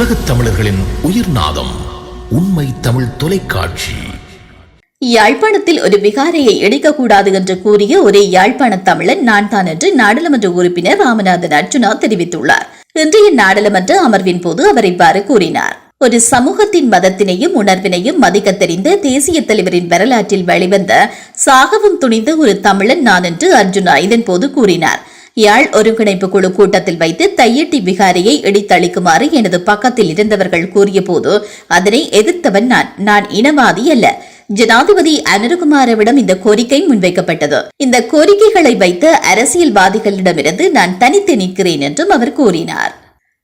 உலகத் தமிழர்களின் உயிர் நாதம் உண்மை தமிழ் தொலைக்காட்சி. யாழ்ப்பாணத்தில் ஒரு விகாரையை இடிக்கக்கூடாது என்று கூறிய ஒரே யாழ்ப்பாண தமிழன் நான் தான் என்று நாடாளுமன்ற உறுப்பினர் ராமநாதன் அர்ஜுனா தெரிவித்துள்ளார். இன்றைய நாடாளுமன்ற அமர்வின் போது அவர் இவ்வாறு கூறினார். ஒரு சமூகத்தின் மதத்தினையும் உணர்வினையும் மதிக்க தெரிந்த தேசிய தலைவரின் வரலாற்றில் வெளிவந்த சாகவும் துணிந்த ஒரு தமிழன் நான் என்று அர்ஜுனா இதன்போது கூறினார். யாழ் ஒருங்கிணைப்பு குழு கூட்டத்தில் வைத்து தையட்டி விகாரியை இடித்தளிக்குமாறு எனது பக்கத்தில் இருந்தவர்கள் கூறியபோது அதனை எதிர்த்தவன் நான். நான் இனவாதி அல்ல. ஜனாதிபதி அனுருகுமாரவிடம் இந்த கோரிக்கை முன்வைக்கப்பட்டது. இந்த கோரிக்கைகளை வைத்த அரசியல்வாதிகளிடமிருந்து நான் தனித்து நிற்கிறேன் என்றும் அவர் கூறினார்.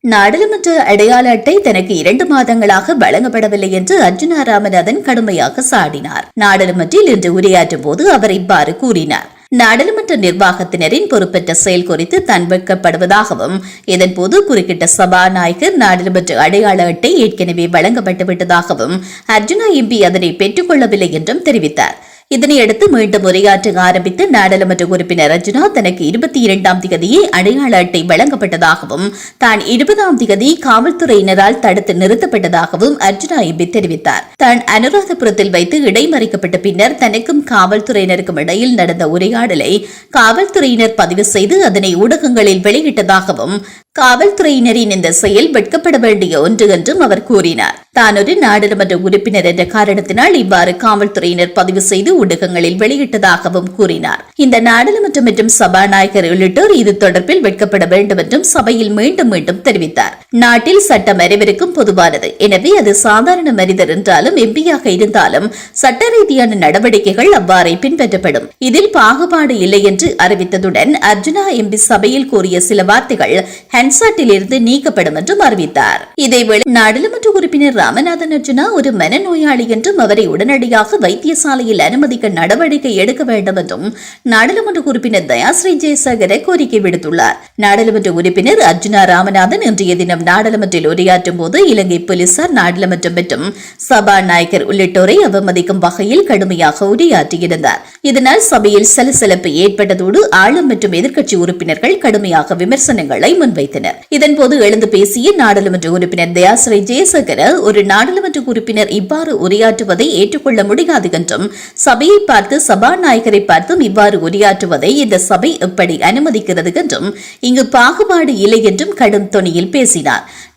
நாடாளுமன்ற அடையாள அட்டை தனக்கு இரண்டு மாதங்களாக வழங்கப்படவில்லை என்று அர்ஜுனா ராமநாதன் கடுமையாக சாடினார். நாடாளுமன்றில் இன்று உரையாற்றும் போது அவர் இவ்வாறு கூறினார். நாடாளுமன்ற நிர்வாகத்தினரின் பொறுப்பற்ற செயல் குறித்து தான் வெட்கப்படுவதாகவும் இதன்போது குறுக்கிட்ட சபாநாயகர் நாடாளுமன்ற அடையாள அட்டை ஏற்கனவே வழங்கப்பட்டுவிட்டதாகவும் அர்ஜுனா எம்பி அதனை பெற்றுக் கொள்ளவில்லை என்றும் தெரிவித்தார். இதனையடுத்து மீண்டும் உரையாற்ற ஆரம்பித்த நாடாளுமன்ற உறுப்பினர் அர்ஜுனா தனக்கு இருபத்தி இரண்டாம் திகதியே அடையாள அட்டை வழங்கப்பட்டதாகவும் தான் இருபதாம் திகதி காவல்துறையினரால் தடுத்து நிறுத்தப்பட்டதாகவும் அர்ஜுனா எம்பி தெரிவித்தார். தான் அனுராதபுரத்தில் வைத்து இடைமறிக்கப்பட்ட பின்னர் தனக்கும் காவல்துறையினருக்கும் இடையில் நடந்த உரையாடலை காவல்துறையினர் பதிவு செய்து அதனை ஊடகங்களில் வெளியிட்டதாகவும் காவல்துறையினரின் இந்த செயல் வெட்கப்பட வேண்டிய ஒன்று என்றும் அவர் கூறினார். தான் ஒரு நாடாளுமன்ற உறுப்பினர் என்ற காரணத்தினால் இவ்வாறு காவல்துறையினர் பதிவு செய்து ஊடகங்களில் வெளியிட்டதாகவும் கூறினார். இந்த நாடாளுமன்றம் மற்றும் சபாநாயகர் உள்ளிட்டோர் இது தொடர்பில் வெட்கப்பட வேண்டும் என்றும் சபையில் மீண்டும் மீண்டும் தெரிவித்தார். நாட்டில் சட்டம் அனைவருக்கும் பொதுவானது. எனவே அது சாதாரண மனிதர் என்றாலும் எம்பியாக இருந்தாலும் சட்ட ரீதியான நடவடிக்கைகள் அவ்வாறே பின்பற்றப்படும். இதில் பாகுபாடு இல்லை என்று அறிவித்ததுடன் அர்ஜுனா எம்பி சபையில் கூறிய சில வார்த்தைகள் ஹன்சாட்டில் இருந்து நீக்கப்படும் என்றும் அறிவித்தார். இதேவேளை நாடாளுமன்ற உறுப்பினர் ராமநாதன் அர்ஜுனா ஒரு மனநோயாளி என்றும் அவரை உடனடியாக வைத்தியசாலையில் அனுமதிக்க நடவடிக்கை எடுக்க வேண்டும் என்றும் நாடாளுமன்ற உறுப்பினர் தயாஸ்ரீ ஜெயசேகர கோரிக்கை விடுத்துள்ளார். நாடாளுமன்ற உறுப்பினர் அர்ஜுனா ராமநாதன் இன்றைய தினம் நாடாளுமன்றில் உரையாற்றும் போது இலங்கை போலீசார் நாடாளுமன்றம் மற்றும் சபாநாயகர் உள்ளிட்டோரை அவமதிக்கும் வகையில் கடுமையாக உரையாற்றியிருந்தார். இதனால் சபையில் சலசலப்பு ஏற்பட்டதோடு ஆளும் மற்றும் எதிர்க்கட்சி உறுப்பினர்கள் கடுமையாக விமர்சனங்களை முன்வைத்தனர். இதன்போது எழுந்து பேசிய நாடாளுமன்ற உறுப்பினர் தயாசிரை ஜெயசேகர ஒரு நாடாளுமன்ற உறுப்பினர் இவ்வாறு உரையாற்றுவதை ஏற்றுக்கொள்ள முடியாது என்றும் சபையை பார்த்து சபாநாயகரை பார்த்தும் இவ்வாறு உரையாற்றுவதை இந்த சபை எப்படி அனுமதிக்கிறது என்றும் இங்கு பாகுபாடு இல்லை என்றும் கடும் தொனியில் பேசினார்.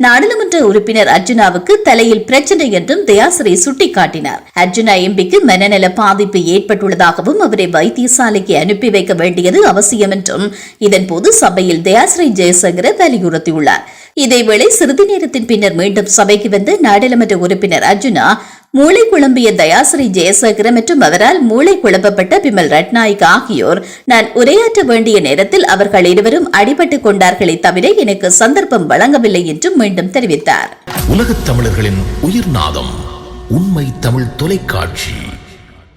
நாடாளுமன்ற உறுப்பினர் அர்ஜுனாவுக்கு தலையில் பிரச்சனை என்றும் தயாசிரி சுட்டிக்காட்டினார். அர்ஜுனா எம்பிக்கு மனநல பாதிப்பு ஏற்பட்டுள்ளதாகவும் அவரை வைத்தியசாலைக்கு அனுப்பி வைக்க வேண்டியது அவசியம் என்றும் இதன்போது சபையில் தயாசிரி ஜெயசேகர வலியுறுத்தியுள்ளார். இதேவேளை சிறிது நேரத்தின் பின்னர் மீண்டும் சபைக்கு வந்த நாடாளுமன்ற உறுப்பினர் அர்ஜுனா மூளை குழம்பிய தயாசிரி ஜெயசேகர மற்றும் அவரால் மூளை குழப்பப்பட்ட பிமல் ரட்நாயக் ஆகியோர். நான் உரையாற்ற வேண்டிய நேரத்தில் அவர்கள் இருவரும் அடிபட்டுக் கொண்டார்களே தவிர எனக்கு சந்தர்ப்பம் வழங்கவில்லை என்றும் மீண்டும் தெரிவித்தார். உலகத் தமிழர்களின் உயிர்நாதம் உண்மை தமிழ் தொலைக்காட்சி.